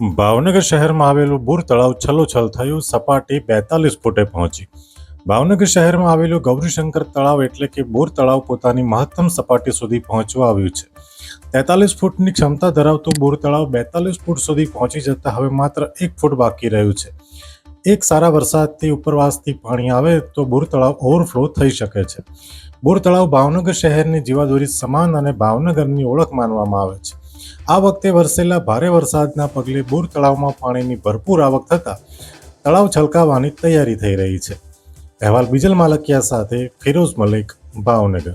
ભાવનગર શહેરમાં આવેલું બુર તળાવ છલોછલ થયું, સપાટી બેતાલીસ ફૂટે પહોંચી. ભાવનગર શહેરમાં આવેલું ગૌરીશંકર તળાવ એટલે કે બોર તળાવ પોતાની મહત્તમ સપાટી સુધી પહોંચવા આવ્યું છે. તેતાલીસ ફૂટની ક્ષમતા ધરાવતું બોર તળાવ બેતાલીસ ફૂટ સુધી પહોંચી જતા હવે માત્ર એક ફૂટ બાકી રહ્યું છે. એક સારા વરસાદથી ઉપરવાસથી પાણી આવે તો બોર તળાવ ઓવરફ્લો થઈ શકે છે. બોર તળાવ ભાવનગર શહેરની જીવાદોરી સમાન અને ભાવનગરની ઓળખ માનવામાં આવે છે. આ વખતે વરસેલા ભારે વરસાદના પગલે બોર તળાવમાં પાણીની ભરપૂર આવક થતાં તળાવ છલકાવવાની તૈયારી થઈ રહી છે. અહેવાલ બીજલ માલકિયા સાથે ફિરોઝ મલિક, ભાવનગર.